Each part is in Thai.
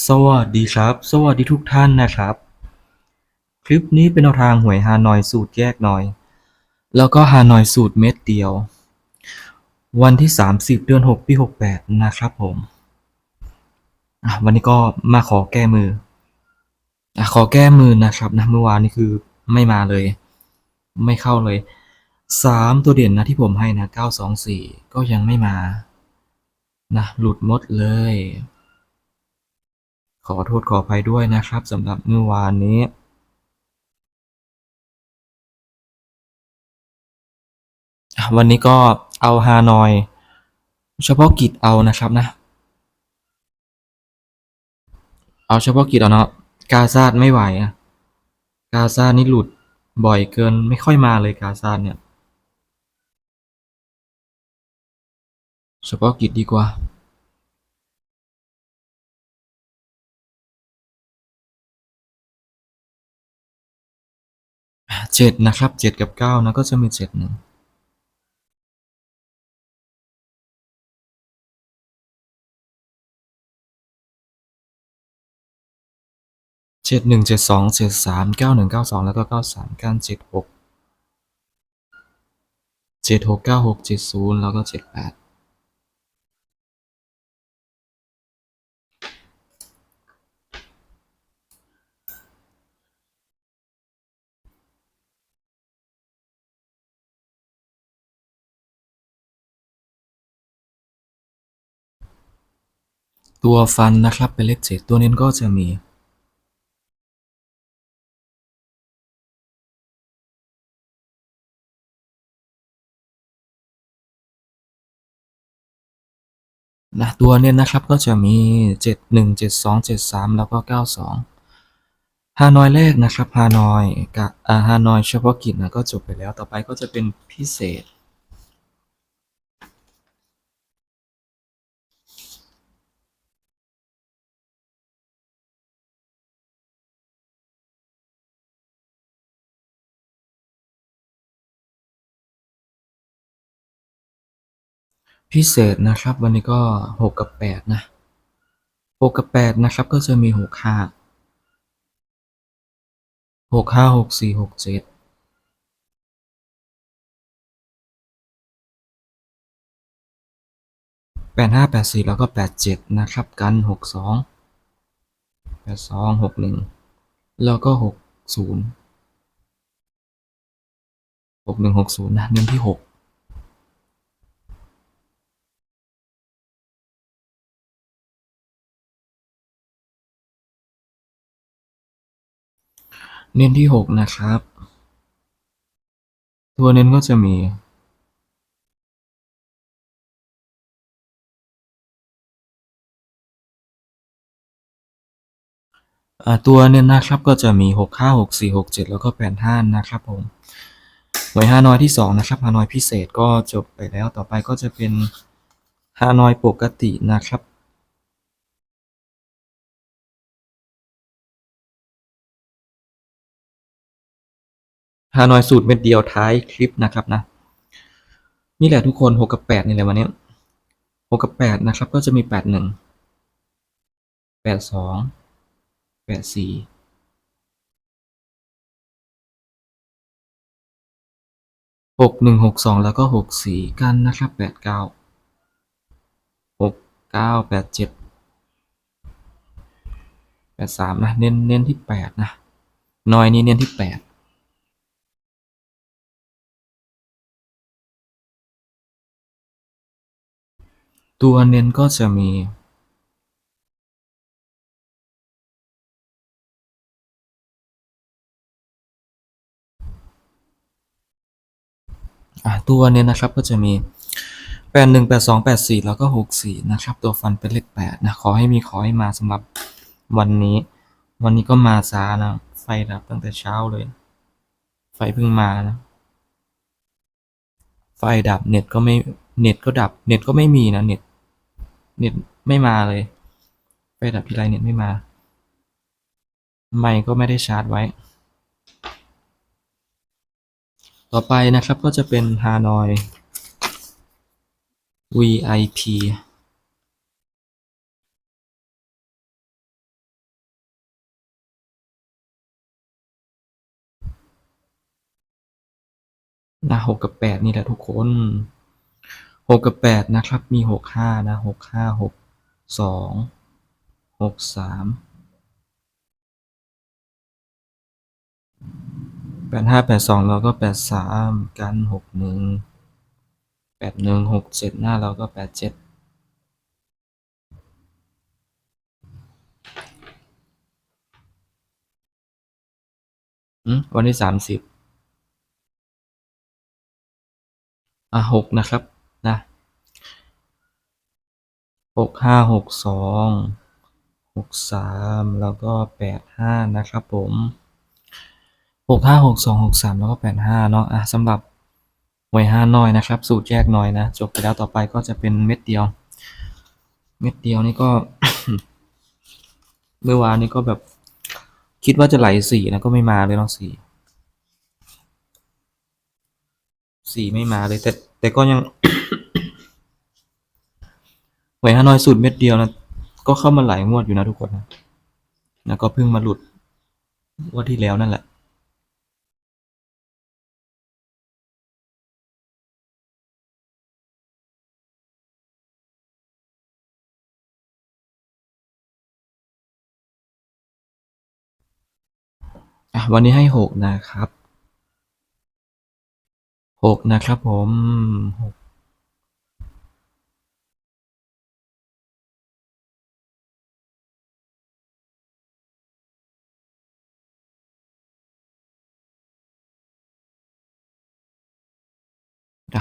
สวัสดีครับ สวัสดีทุกท่านนะครับ คลิปนี้เป็นแนวทางหวยฮานอยสูตรแยกหน่อย แล้วก็ฮานอยสูตรเม็ดเดียว วันที่ 30 เดือน 6 ปี 68 นะครับผม วันนี้ก็มาขอแก้มืออขอแก้มือนะครับนะเมื่อวานนี่คือไม่มาเลย ไม่เข้าเลย 3 ตัวเด่นนะที่ผมให้นะ 924 ก็ยังไม่มานะหลุดมดเลย ขอโทษขออภัยด้วยนะครับสำหรับเมื่อวานนี้วันนี้ก็เอาฮานอย เฉพาะกิจเอานะครับนะ เอาเฉพาะกิจเอาเนาะกาซาดไม่ไหวอะกาซาดนี่หลุดบ่อยเกินไม่ค่อยมาเลยกาซาดเนี่ยเฉพาะกิจดีกว่า เจ็ดนะครับเจ็ดกับเก้านะก็จะมีเจ็ดหนึ่งเจ็ดหนึ่งเจ็ดสองเจ็ดสามเก้าหนึ่งเก้าสองแล้วก็เก้าสามเก้าเจ็ดหกเจ็ดหกเก้าหกเจ็ดศูนย์แล้วก็เจ็ดแปด ตัวฟันนะครับเป็นเลขเจ็ดตัวเน้นก็จะมีนะตัวเนี่ยนะครับก็จะมีเจ็ดหนึ่งเจ็ดสองเจ็ดสามแล้วก็เก้าสองฮานอยแรกนะครับ ฮานอยกับฮานอยเฉพาะกิจนะก็จบไปแล้วต่อไปก็จะเป็นพิเศษ พิเศษนะครับวันนี้ก็หกกับแปดนะหกกับแปดนะครับ ก็จะมีหกห้าหกห้าหกสี่หกเจ็ดแปดห้าแปดสี่แล้วก็แปดเจ็ดนะครับ กันหกสองแปดสองหกหนึ่งแล้วก็หกศูนย์หกหนึ่งหกศูนย์นะเน้นที่หก เน้นที่หกนะครับ ตัวเน้นก็จะมีตัวเน้นนะครับก็จะมีหกห้าหกสี่หกเจ็ดแล้วก็แปดห้านะครับผมหน่วยฮานอยที่สองนะครับฮานอยพิเศษก็จบไปแล้วต่อไปก็จะเป็นฮานอยปกตินะครับ ฮานอยสูตรเม็ดเดียวท้ายคลิปนะครับนะ นี่แหละทุกคนหกกับแปดนี่แหละวันนี้หกกับแปดนะครับ ก็จะมีแปดหนึ่งแปดสองแปดสี่หกหนึ่งหกสองแล้วก็หกสี่กันนะครับแปดเก้าหกเก้าแปดเจ็ดแปดสามนะ เน้นเน้นที่แปดนะน้อยนี้เน้นที่แปด ตัวเน้นก็จะมีอะตัวเน้นนะครับก็จะมีแปดหนึ่งแปดสองแปดสี่แล้วก็หกสี่นะครับ ตัวฟันเป็นเลขแปดนะ ขอให้มีขอให้มาสำหรับวันนี้ วันนี้ก็มาช้านะ ไฟดับตั้งแต่เช้าเลย ไฟเพิ่งมานะ ไฟดับเน็ตก็ไม่เน็ตก็ดับ เน็ตก็ไม่มีนะเน็ต เน็ตไม่มาเลยไปดับทีไรเน็ตไม่มา ไม่ก็ไม่ได้ชาร์จไว้ ต่อไปนะครับก็จะเป็นฮานอย VIP นะหกกับแปดนี่แหละทุกคน กกับแปดนะครับมีหกห้านะหกห้าหกสองหกสามแปดห้าแปดสองเราก็แปดสามกันหกหนึ่งแปดหนึ่งหกเจ็ดหน้าเราก็แปดเจ็ดอืมวันที่สามสิบอะหกนะครับ นะหกห้าหกสองหกสามแล้วก็แปดห้านะครับผมหกห้าหกสองหกสามแล้วก็แปดห้าเนาะอะสำหรับหวยห้าน้อยนะครับ สูตรแยกน้อยนะจบไปแล้วต่อไปก็จะเป็นเม็ดเดียว เม็ดเดียวนี่ก็ เมื่อวานนี้ก็แบบคิดว่าจะไหลสี่นะก็ไม่มาเลยเนาะสี่สี่ไม่มาเลยแต่แต่ก็ยัง หวยฮานอยสูตรเม็ดเดียวนะก็เข้ามาหลายงวดอยู่นะทุกคนนะแล้วก็เพิ่งมาหลุดงวดที่แล้วนั่นแหละ วันนี้ให้หกนะครับหกนะครับผมหก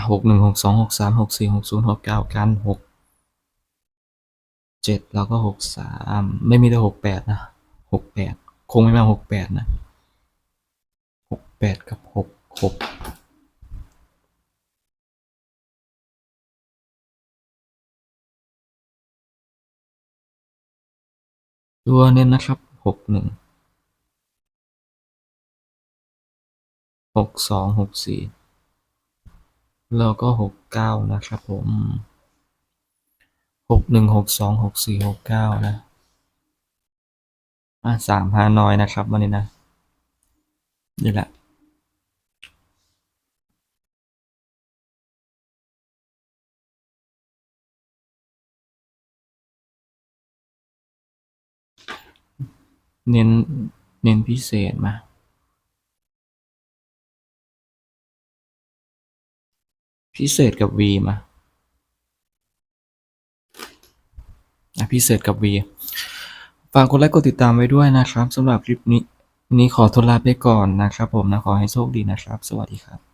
หกหนึ่งหกสองหกสามหกสี่หกศูนย์หกเก้ากันหกเจ็ดแล้วก็หกสามไม่มีแต่หกแปดนะหกแปดคงไม่มาหกแปดนะหกแปดกับหกหกตัวเน้นนะครับหกหนึ่งหกสองหกสี่ แล้วก็หกเก้านะครับผมหกหนึ่งหกสองหกสี่หกเก้านะอะสามฮานอยนะครับวันนี้นะนี่แหละเน้น เน้นพิเศษมา พิเศษกับ V มาพิเศษกับ V ฝากกดไลค์กดติดตามไว้ด้วยนะครับสำหรับคลิปนี้นี้ขอตัวลาไปก่อนนะครับผมนะ ขอให้โชคดีนะครับ สวัสดีครับ